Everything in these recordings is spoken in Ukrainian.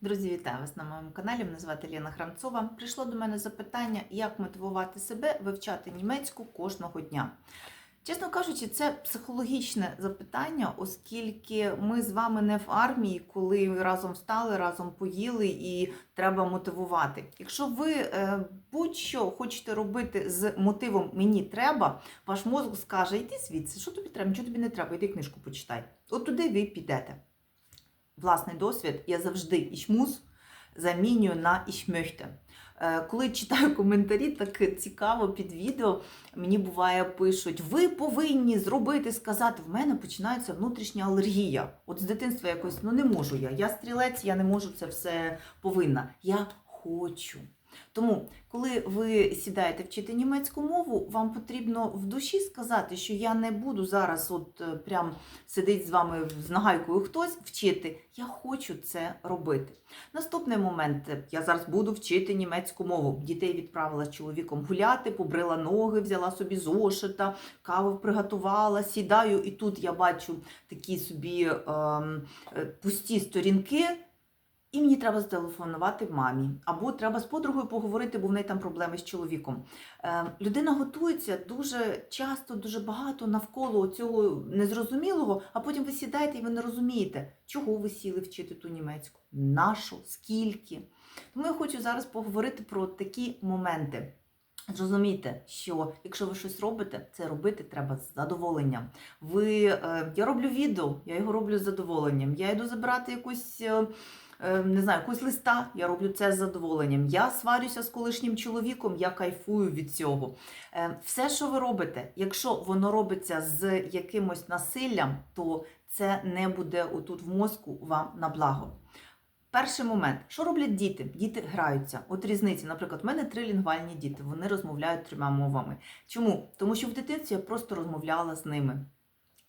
Друзі, вітаю вас на моєму каналі. Мене звати Лена Храмцова. Прийшло до мене запитання, як мотивувати себе вивчати німецьку кожного дня. Чесно кажучи, це психологічне запитання, оскільки ми з вами не в армії, коли разом встали, разом поїли і треба мотивувати. Якщо ви е, будь-що хочете робити з мотивом Мені треба, ваш мозок скаже: йди звідси, що тобі треба, нічого тобі не треба, йди книжку почитай. От туди ви підете власний досвід, я завжди «ічмус» замінюю на «ічмьохте». Е, Коли читаю коментарі, так цікаво під відео, мені буває пишуть, ви повинні зробити, сказати, в мене починається внутрішня алергія. От з дитинства якось ну не можу я. Я стрілець, я не можу це все повинна. Я хочу. Тому, коли ви сідаєте вчити німецьку мову, вам потрібно в душі сказати, що я не буду зараз, от е, прям сидить з вами з нагайкою хтось вчити. Я хочу це робити. Наступний момент. Я зараз буду вчити німецьку мову. Дітей відправила з чоловіком гуляти, побрила ноги, взяла собі зошита, каву приготувала, сідаю, і тут я бачу такі собі ем, е, пусті сторінки. І мені треба зателефонувати мамі, або треба з подругою поговорити, бо в неї там проблеми з чоловіком. Е, людина готується дуже часто, дуже багато навколо цього незрозумілого, а потім ви сідаєте і ви не розумієте, чого ви сіли вчити ту німецьку, нашу, скільки. Тому я хочу зараз поговорити про такі моменти. Зрозумійте, що якщо ви щось робите, це робити треба з задоволенням. Ви, е, я роблю відео, я його роблю з задоволенням. Я йду забирати якусь. е, Не знаю, якусь листа, я роблю це з задоволенням. Я сварюся з колишнім чоловіком, я кайфую від цього. Е, Все, що ви робите, якщо воно робиться з якимось насиллям, то це не буде отут в мозку вам на благо. Перший момент, що роблять діти? Діти граються. От різниці, наприклад, в мене трилінгвальні діти, вони розмовляють трьома мовами. Чому? Тому що в дитинстві я просто розмовляла з ними.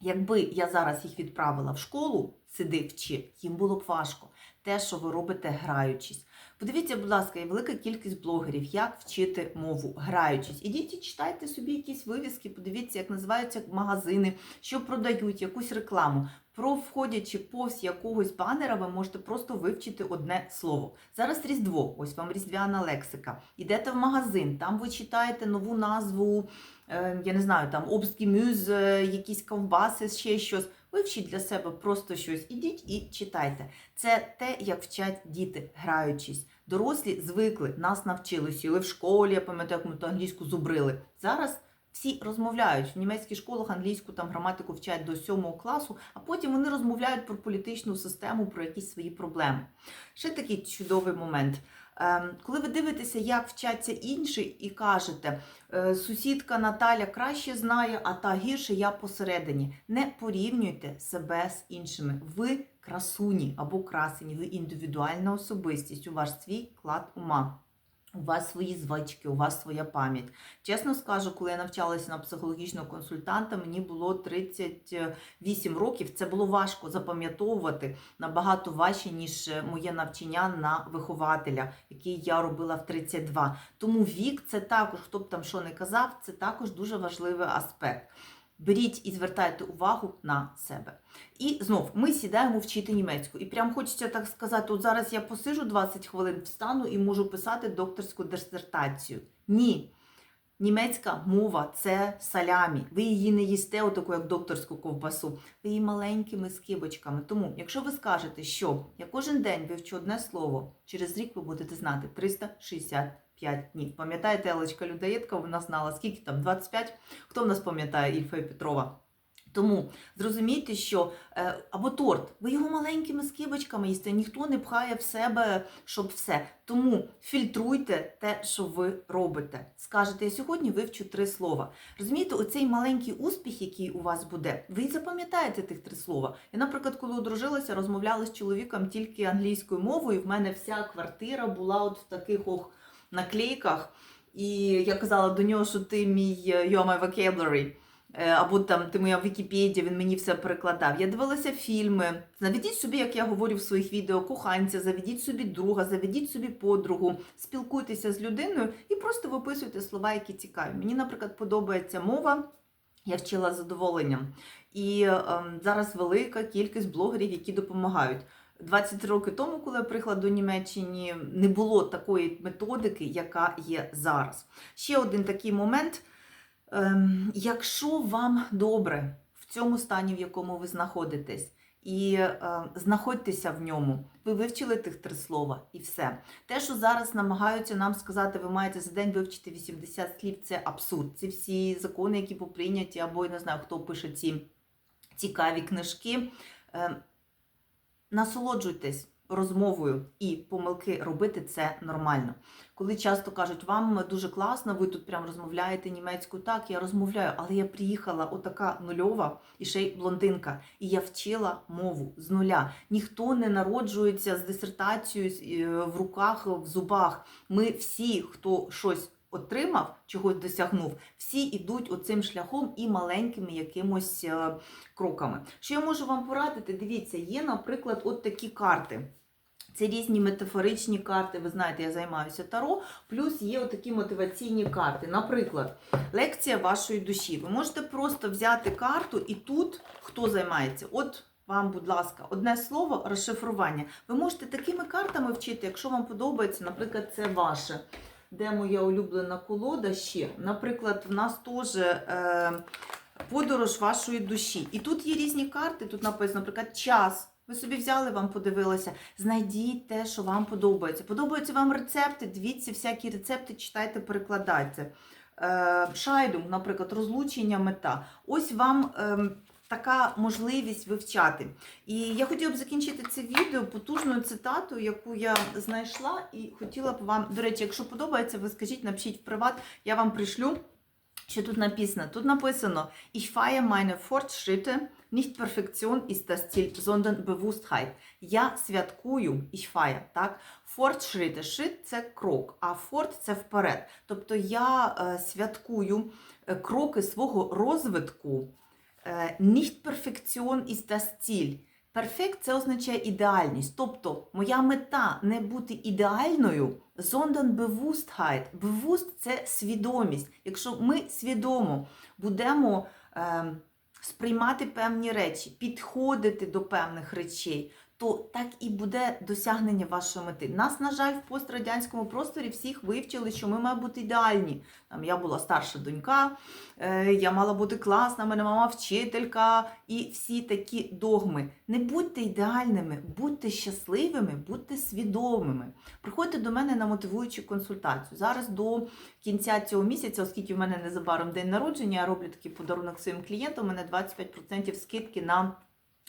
Якби я зараз їх відправила в школу, сиди вчи, їм було б важко. Те, що ви робите, граючись. Подивіться, будь ласка, є велика кількість блогерів, як вчити мову, граючись. Ідіть і читайте собі якісь вивіски, подивіться, як називаються магазини, що продають, якусь рекламу. Про входячи повз якогось банера, ви можете просто вивчити одне слово. Зараз Різдво, ось вам різдвяна лексика. Ідете в магазин, там ви читаєте нову назву, я не знаю, там обскімюз, якісь ковбаси, ще щось. Вивчіть для себе просто щось. Ідіть і читайте. Це те, як вчать діти, граючись. Дорослі звикли, нас навчили, сіли в школі, я пам'ятаю, як ми ту англійську зубрили. Зараз всі розмовляють в німецьких школах англійську там граматику вчать до сьомого класу, а потім вони розмовляють про політичну систему, про якісь свої проблеми. Ще такий чудовий момент. Ем, Коли ви дивитеся, як вчаться інші, і кажете, «Е, сусідка Наталя краще знає, а та гірше я посередині. Не порівнюйте себе з іншими. Ви красуні або красені, ви індивідуальна особистість, у вас свій клад ума. У вас свої звички, у вас своя пам'ять. Чесно скажу, коли я навчалася на психологічного консультанта, мені було 38 років. Це було важко запам'ятовувати набагато важче, ніж моє навчання на вихователя, який я робила в 32. Тому вік це також, хто б там що не казав, це також дуже важливий аспект. Беріть і звертайте увагу на себе. І знов ми сідаємо вчити німецьку. І прям хочеться так сказати: от зараз я посижу 20 хвилин, встану і можу писати докторську дисертацію. Ні. Німецька мова це салямі. Ви її не їсте, отаку, як докторську ковбасу. Ви її маленькими скибочками. Тому, якщо ви скажете, що я кожен день вивчу одне слово, через рік ви будете знати 365 днів. Пам'ятаєте, Елечка Людоєдка, вона знала, скільки там? 25? Хто в нас пам'ятає Ільфа Петрова? Тому зрозумійте, що е, або торт, ви його маленькими скибочками їсте, ніхто не пхає в себе, щоб все. Тому фільтруйте те, що ви робите. Скажете, я сьогодні вивчу три слова. Розумієте, оцей маленький успіх, який у вас буде, ви запам'ятаєте тих три слова. Я, наприклад, коли одружилася, розмовляла з чоловіком тільки англійською мовою. і В мене вся квартира була от в таких ох наклейках. І я казала до нього, що ти мій е, you're my vocabulary. Е, Або там ти моя Вікіпедія, він мені все перекладав. Я дивилася фільми. Заведіть собі, як я говорю в своїх відео, коханця, заведіть собі друга, заведіть собі подругу, спілкуйтеся з людиною і просто виписуйте слова, які цікаві. Мені, наприклад, подобається мова. Я вчила задоволенням. І ем, зараз велика кількість блогерів, які допомагають. 20 років тому, коли я приїхала до Німеччини, не було такої методики, яка є зараз. Ще один такий момент. Ем, якщо вам добре в цьому стані, в якому ви знаходитесь, і е, знаходьтеся в ньому, ви вивчили тих три слова і все. Те, що зараз намагаються нам сказати, ви маєте за день вивчити 80 слів, це абсурд. Ці всі закони, які поприйняті, або я не знаю, хто пише ці цікаві книжки. Е, насолоджуйтесь розмовою і помилки робити це нормально. Коли часто кажуть, вам дуже класно, ви тут прям розмовляєте німецьку, так, я розмовляю, але я приїхала отака нульова і ще й блондинка, і я вчила мову з нуля. Ніхто не народжується з дисертацією е, в руках, в зубах. Ми всі, хто щось отримав, чогось досягнув, всі йдуть оцим шляхом і маленькими якимось е, кроками. Що я можу вам порадити? Дивіться, є, наприклад, от такі карти. Це різні метафоричні карти. Ви знаєте, я займаюся таро. Плюс є отакі мотиваційні карти. Наприклад, лекція вашої душі. Ви можете просто взяти карту і тут хто займається? От вам, будь ласка, одне слово розшифрування. Ви можете такими картами вчити, якщо вам подобається, наприклад, це ваше. Де моя улюблена колода ще? Наприклад, в нас теж е, подорож вашої душі. І тут є різні карти. Тут написано, наприклад, час. Ви собі взяли, вам подивилися. Знайдіть те, що вам подобається. Подобаються вам рецепти, дивіться всякі рецепти, читайте, перекладайте. Е, Шайдунг, наприклад, розлучення мета. Ось вам ем, така можливість вивчати. І я хотіла б закінчити це відео потужною цитатою, яку я знайшла, і хотіла б вам, до речі, якщо подобається, ви скажіть, напишіть в приват, я вам пришлю. Що тут написано? Тут написано: Ich feiere meine Fortschritte, nicht Perfektion ist das Ziel, sondern Bewusstheit. Я святкую, ich feiere, так? Fortschritte, шит – це крок, а форт – це вперед. Тобто я е, святкую е, кроки свого розвитку. Е, nicht Perfektion ist das Ziel. Перфект це означає ідеальність. Тобто, моя мета не бути ідеальною, sondern Bewusstheit. Bewusst – це свідомість. Якщо ми свідомо будемо е, сприймати певні речі, підходити до певних речей, то так і буде досягнення вашої мети. Нас, на жаль, в пострадянському просторі всіх вивчили, що ми маємо бути ідеальні. Там я була старша донька, е, я мала бути класна, мене мама вчителька і всі такі догми. Не будьте ідеальними, будьте щасливими, будьте свідомими. Приходьте до мене на мотивуючу консультацію. Зараз до кінця цього місяця, оскільки в мене незабаром день народження, я роблю такий подарунок своїм клієнтам. У мене 25% скидки на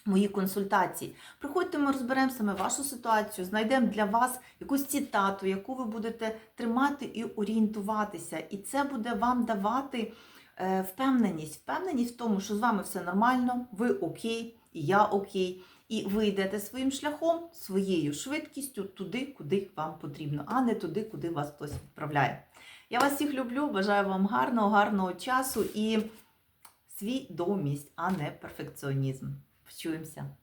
мої консультації. Приходьте, ми розберемо саме вашу ситуацію, знайдемо для вас якусь цитату, яку ви будете тримати і орієнтуватися. І це буде вам давати е, впевненість, впевненість в тому, що з вами все нормально, ви окей, і я окей. І ви йдете своїм шляхом, своєю швидкістю туди, куди вам потрібно, а не туди, куди вас хтось відправляє. Я вас всіх люблю, бажаю вам гарного, гарного часу і свідомість, а не перфекціонізм. Почуємося.